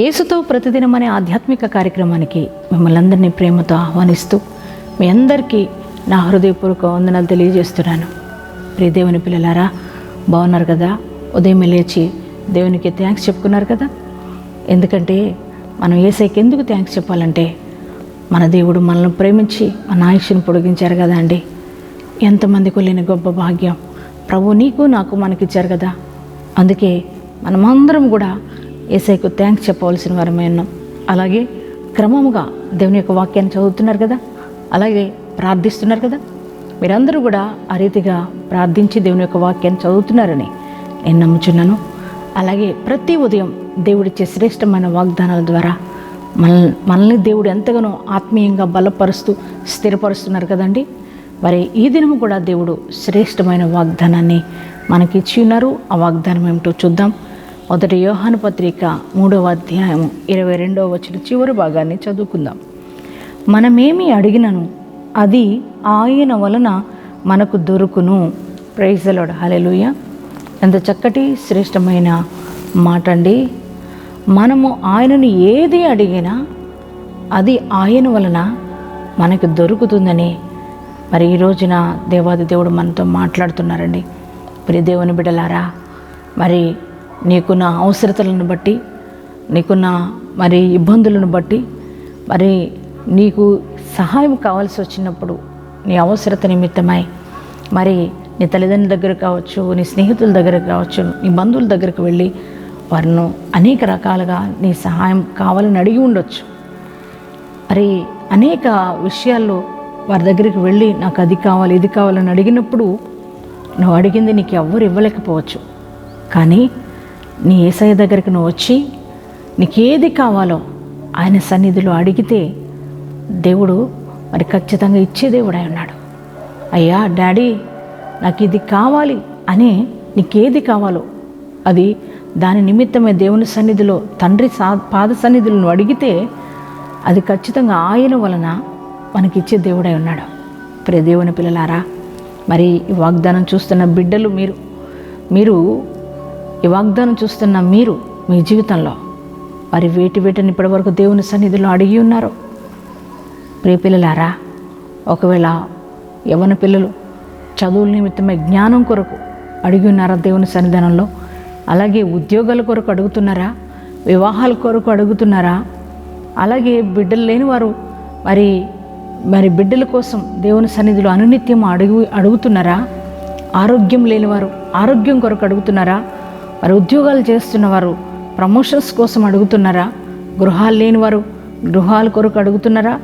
యేసుతో ప్రతిదినం అనే ఆధ్యాత్మిక కార్యక్రమానికి మిమ్మల్ని అందరినీ ప్రేమతో ఆహ్వానిస్తూ మీ అందరికీ నా హృదయపూర్వక వందనాలు తెలియజేస్తున్నాను. ప్రియ దేవుని పిల్లలారా బాగున్నారు కదా? ఉదయం లేచి దేవునికి థ్యాంక్స్ చెప్పుకున్నారు కదా? ఎందుకంటే మనం ఏసైకి ఎందుకు థ్యాంక్స్ చెప్పాలంటే మన దేవుడు మనల్ని ప్రేమించి మన ఆయుష్ను పొడిగించారు కదా అండి. ఎంతమందికి లేని గొప్ప భాగ్యం. ప్రభు నీకు నాకు మనకిచ్చారు కదా? అందుకే మనమందరం కూడా ఏసైకు థ్యాంక్స్ చెప్పవలసిన వారమే ఉన్నాం. అలాగే క్రమముగా దేవుని యొక్క వాక్యాన్ని చదువుతున్నారు కదా? అలాగే ప్రార్థిస్తున్నారు కదా? మీరందరూ కూడా ఆ రీతిగా ప్రార్థించి దేవుని యొక్క వాక్యాన్ని చదువుతున్నారని నేను నమ్ముచున్నాను. అలాగే ప్రతి ఉదయం దేవుడిచ్చే శ్రేష్టమైన వాగ్దానాల ద్వారా మన మనల్ని దేవుడు ఎంతగానో ఆత్మీయంగా బలపరుస్తూ స్థిరపరుస్తున్నారు కదండి? మరి ఈ దినము కూడా దేవుడు శ్రేష్టమైన వాగ్దానాన్ని మనకి ఇచ్చి ఉన్నారు. ఆ వాగ్దానం ఏమిటో చూద్దాం. మొదటి యోహాను పత్రిక మూడవ అధ్యాయం ఇరవై రెండవ వచ్చిన చివరి భాగాన్ని చదువుకుందాం. మనమేమి అడిగినను అది ఆయన వలన మనకు దొరుకును. ప్రైజలోడ హలెలుయ ఎంత చక్కటి శ్రేష్టమైన మాట అండి. మనము ఆయనను ఏది అడిగినా అది ఆయన వలన మనకు దొరుకుతుందని. మరి ఈ రోజున దేవాది దేవుడు మనతో మాట్లాడుతున్నారండి. ప్రియ దేవుని బిడలారా మరి నీకున్న అవసరతలను బట్టి నీకున్న మరి ఇబ్బందులను బట్టి మరి నీకు సహాయం కావాల్సి వచ్చినప్పుడు నీ అవసరత నిమిత్తమై మరి నీ తల్లిదండ్రుల దగ్గర కావచ్చు నీ స్నేహితుల దగ్గర కావచ్చు నీ బంధువుల దగ్గరకు వెళ్ళి వారిను అనేక రకాలుగా నీ సహాయం కావాలని అడిగి ఉండొచ్చు. మరి అనేక విషయాల్లో వారి దగ్గరికి వెళ్ళి నాకు అది కావాలి ఇది కావాలని అడిగినప్పుడు నువ్వు అడిగింది నీకు ఎవ్వరు ఇవ్వలేకపోవచ్చు. కానీ నీ ఏసయ్య దగ్గరికి నువ్వు వచ్చి నీకేది కావాలో ఆయన సన్నిధిలో అడిగితే దేవుడు మరి ఖచ్చితంగా ఇచ్చే దేవుడై ఉన్నాడు. అయ్యా డాడీ నాకు ఇది కావాలి అని నీకేది కావాలో అది దాని నిమిత్తమే దేవుని సన్నిధిలో తండ్రి సా పాద సన్నిధులను అడిగితే అది ఖచ్చితంగా ఆయన వలన మనకిచ్చే దేవుడై ఉన్నాడు. ప్రే దేవుని పిల్లలారా మరి ఈ వాగ్దానం చూస్తున్న బిడ్డలు మీరు మీరు ఈ వాగ్దానం చూస్తున్న మీరు మీ జీవితంలో మరి వేటి వేటని ఇప్పటివరకు దేవుని సన్నిధిలో అడిగి ఉన్నారు? ప్రియ పిల్లలారా ఒకవేళ యవన పిల్లలు చదువుల నిమిత్తమై జ్ఞానం కొరకు అడిగి ఉన్నారా దేవుని సన్నిధానంలో? అలాగే ఉద్యోగాల కొరకు అడుగుతున్నారా? వివాహాల కొరకు అడుగుతున్నారా? అలాగే బిడ్డలు లేని వారు మరి మరి బిడ్డల కోసం దేవుని సన్నిధిలో అనునిత్యం అడుగు అడుగుతున్నారా? ఆరోగ్యం లేనివారు ఆరోగ్యం కొరకు అడుగుతున్నారా? మరి ఉద్యోగాలు చేస్తున్నవారు ప్రమోషన్స్ కోసం అడుగుతున్నారా? గృహాలు లేనివారు గృహాల కొరకు అడుగుతున్నారా?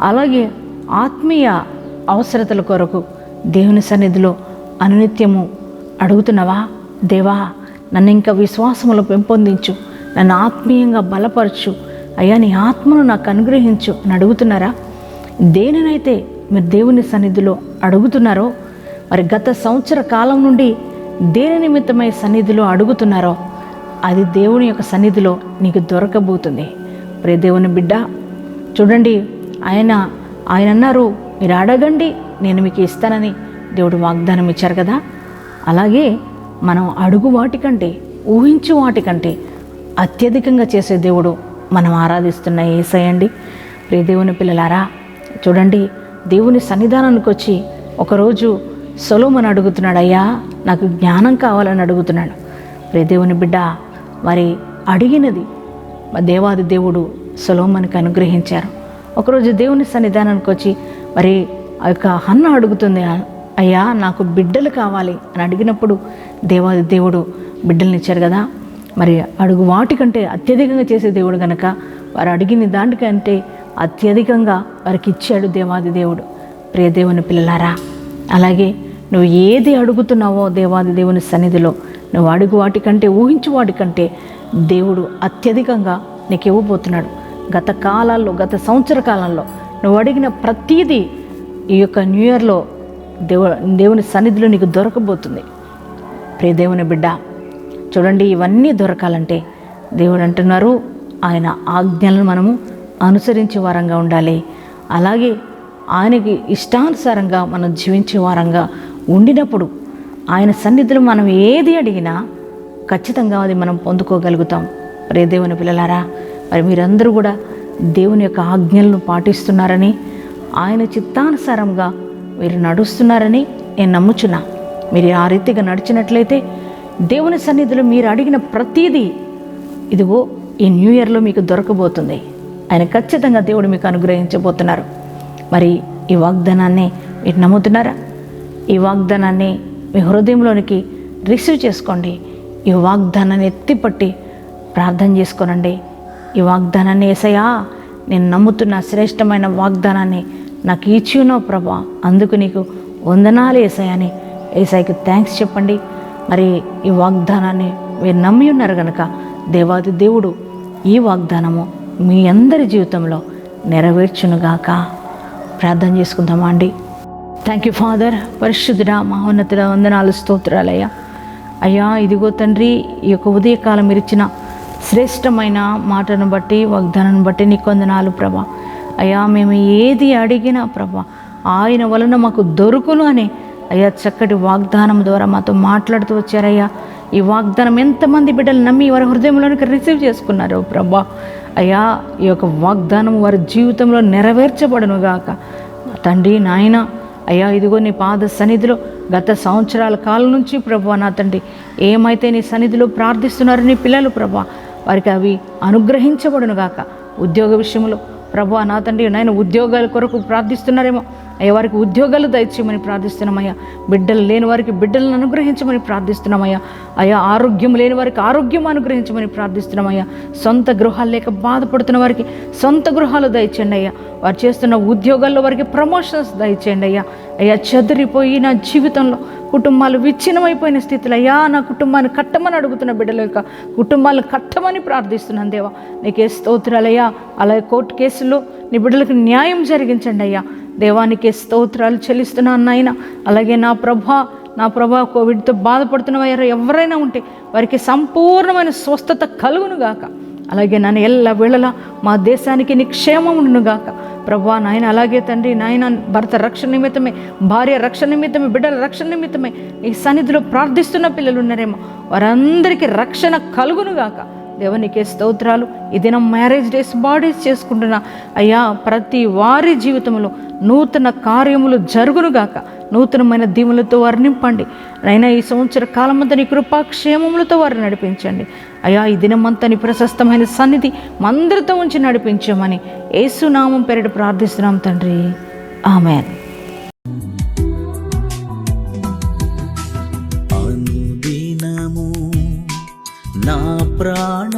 అలాగే ఆత్మీయ అవసరతల కొరకు దేవుని సన్నిధిలో అనునిత్యము అడుగుతున్నావా? దేవా నన్ను ఇంకా విశ్వాసములో పెంపొందించు. నన్ను ఆత్మీయంగా బలపరచు. అయ్యా నీ ఆత్మను నాకు అనుగ్రహించు అని అడుగుతున్నారా? దేనినైతే మీరు దేవుని సన్నిధిలో అడుగుతున్నారో మరి గత సంవత్సర కాలం నుండి దేని నిమిత్తమై సన్నిధిలో అడుగుతున్నారో అది దేవుని యొక్క సన్నిధిలో నీకు దొరకబోతుంది. ప్రే దేవుని బిడ్డ చూడండి ఆయన ఆయన అన్నారు మీరు అడగండి నేను మీకు ఇస్తానని దేవుడు వాగ్దానం ఇచ్చారు కదా? అలాగే మనం అడుగు వాటికంటే ఊహించు వాటికంటే అత్యధికంగా చేసే దేవుడు మనం ఆరాధిస్తున్న ఏసయండి ప్రియ దేవుని పిల్లలారా చూడండి దేవుని సన్నిధానానికి వచ్చి ఒకరోజు సొలోమన్ అడుగుతున్నాడు అయ్యా నాకు జ్ఞానం కావాలని అడుగుతున్నాడు. ప్రియ దేవుని బిడ్డ మరి అడిగినది మా దేవాది దేవుడు సొలోమన్కి అనుగ్రహించారు. ఒకరోజు దేవుని సన్నిధానానికి వచ్చి మరి ఆ యొక్క హన్న అడుగుతుంది అయ్యా నాకు బిడ్డలు కావాలి అని అడిగినప్పుడు దేవాది దేవుడు బిడ్డల్ని ఇచ్చారు కదా మరి అడుగు వాటికంటే అత్యధికంగా చేసే దేవుడు కనుక వారు అడిగిన దానికంటే అత్యధికంగా వారికి ఇచ్చాడు దేవాది దేవుడు. ప్రియ దేవుని పిల్లలారా అలాగే నువ్వు ఏది అడుగుతున్నావో దేవాది దేవుని సన్నిధిలో నువ్వు అడుగు వాటికంటే ఊహించు వాటికంటే దేవుడు అత్యధికంగా నీకు ఇవ్వబోతున్నాడు. గత కాలాల్లో గత సంవత్సర కాలంలో నువ్వు అడిగిన ప్రతీదీ ఈ యొక్క న్యూ ఇయర్లో దేవు దేవుని సన్నిధిలో నీకు దొరకబోతుంది. ప్రియ దేవుని బిడ్డ చూడండి ఇవన్నీ దొరకాలంటే దేవుడు అంటున్నారు ఆయన ఆజ్ఞలను మనము అనుసరించే వారంగా ఉండాలి. అలాగే ఆయనకి ఇష్టానుసారంగా మనం జీవించే వారంగా ఉండినప్పుడు ఆయన సన్నిధిలో మనం ఏది అడిగినా ఖచ్చితంగా అది మనం పొందుకోగలుగుతాం. మరి దేవుని పిల్లలారా మరి మీరందరూ కూడా దేవుని యొక్క ఆజ్ఞలను పాటిస్తున్నారని ఆయన చిత్తానుసారంగా మీరు నడుస్తున్నారని నేను నమ్ముచున్నా. మీరు ఆ రీతిగా నడిచినట్లయితే దేవుని సన్నిధిలో మీరు అడిగిన ప్రతీదీ ఇదిగో ఈ న్యూ ఇయర్లో మీకు దొరకబోతుంది. ఆయన ఖచ్చితంగా దేవుడు మీకు అనుగ్రహించబోతున్నారు. మరి ఈ వాగ్దానాన్ని మీరు నమ్ముతున్నారా? ఈ వాగ్దానాన్ని మీ హృదయంలోనికి రిసీవ్ చేసుకోండి. ఈ వాగ్దానాన్ని ఎత్తిపట్టి ప్రార్థన చేసుకోనండి. ఈ వాగ్దానాన్ని ఏసయా నేను నమ్ముతున్న శ్రేష్టమైన వాగ్దానాన్ని నాకు ఇచ్చినో ప్రభా. అందుకు నీకు వందనాలు ఏసయ్యని ఏసాయికి థ్యాంక్స్ చెప్పండి. మరి ఈ వాగ్దానాన్ని మీరు నమ్మి ఉన్నారు కనుక దేవాది దేవుడు ఈ వాగ్దానము మీ అందరి జీవితంలో నెరవేర్చునుగాక. ప్రార్థన చేసుకుందామా అండి? థ్యాంక్ యూ ఫాదర్ పరిశుద్ధుడా మహోన్నతుడ వందనాలు స్తోత్రాలయ్యా. అయ్యా ఇదిగో తండ్రి ఈ యొక్క ఉదయకాలం మీరు ఇచ్చిన శ్రేష్టమైన మాటను బట్టి వాగ్దానాన్ని బట్టి నీకు వందనాలు ప్రభా. అయ్యా మేము ఏది అడిగినా ప్రభా ఆయన వలన మాకు దొరుకును అని అయ్యా చక్కటి వాగ్దానం ద్వారా మాతో మాట్లాడుతూ వచ్చారయ్యా. ఈ వాగ్దానం ఎంతమంది బిడ్డలు నమ్మి వారి హృదయంలోనికి రిసీవ్ చేసుకున్నారు ప్రభా. అయ్యా ఈ యొక్క వాగ్దానం వారి జీవితంలో నెరవేర్చబడును గాక తండ్రి నాయన అయ్యా ఇదిగో నీ పాద సన్నిధిలో గత సంవత్సరాల కాలం నుంచి ప్రభా నా తండ్రి ఏమైతే నీ సన్నిధిలో ప్రార్థిస్తున్నారు నీ పిల్లలు ప్రభా వారికి అవి అనుగ్రహించబడును గాక ఉద్యోగ విషయంలో ప్రభా నా తండ్రి నాయన ఉద్యోగాల కొరకు ప్రార్థిస్తున్నారేమో అయ్యా వారికి ఉద్యోగాలు దయచేయమని ప్రార్థిస్తున్నామయ్యా. బిడ్డలు లేని వారికి బిడ్డలను అనుగ్రహించమని ప్రార్థిస్తున్నామయ్యా. అయ్యా ఆరోగ్యం లేని వారికి ఆరోగ్యం అనుగ్రహించమని ప్రార్థిస్తున్నామయ్యా. సొంత గృహాలు లేక బాధపడుతున్న వారికి సొంత గృహాలు దయచేయండి అయ్యా. వారు చేస్తున్న ఉద్యోగాల్లో వారికి ప్రమోషన్స్ దయచేయండి అయ్యా. అయ్యా చెదిరిపోయి నా జీవితంలో కుటుంబాలు విచ్ఛిన్నమైపోయిన స్థితిలో అయ్యా నా కుటుంబాన్ని కట్టమని అడుగుతున్న బిడ్డల యొక్క కుటుంబాలను కట్టమని ప్రార్థిస్తున్నాను దేవా. నీకే స్తోత్రాలయ్యా అలాగే కోర్టు కేసుల్లో నీ బిడ్డలకు న్యాయం జరిగించండి అయ్యా. దేవానికి స్తోత్రాలు చెల్లిస్తున్నాను నాయన. అలాగే నా ప్రభా నా ప్రభా కోవిడ్తో బాధపడుతున్న వారు ఎవరైనా ఉంటే వారికి సంపూర్ణమైన స్వస్థత కలుగును గాక అలాగే నన్ను ఎల్ల వేళలా మా దేశానికి నిక్షేమం గాక ప్రభా నాయన అలాగే తండ్రి నాయన భర్త రక్షణ నిమిత్తమే భార్య రక్షణ నిమిత్తమే బిడ్డల రక్షణ నిమిత్తమే ఈ సన్నిధిలో ప్రార్థిస్తున్న పిల్లలు ఉన్నారేమో. వారందరికీ రక్షణ కలుగును గాక దేవునికే స్తోత్రాలు. ఈ దినం మ్యారేజ్ డేస్ బాడీస్ చేసుకుంటున్న అయ్యా ప్రతి వారి జీవితంలో నూతన కార్యములు జరుగునుగాక నూతనమైన దీవులతో వారు నింపండి. అయినా ఈ సంవత్సర కాలమంతా నీ కృపాక్షేమములతో వారిని నడిపించండి. అయ్యా ఈ దినమంతా నీ ప్రశస్తమైన సన్నిధి మందరితో ఉంచి నడిపించమని ఏసునామం పేరిట ప్రార్థిస్తున్నాం తండ్రి. ఆమెన్. నా ప్రాణ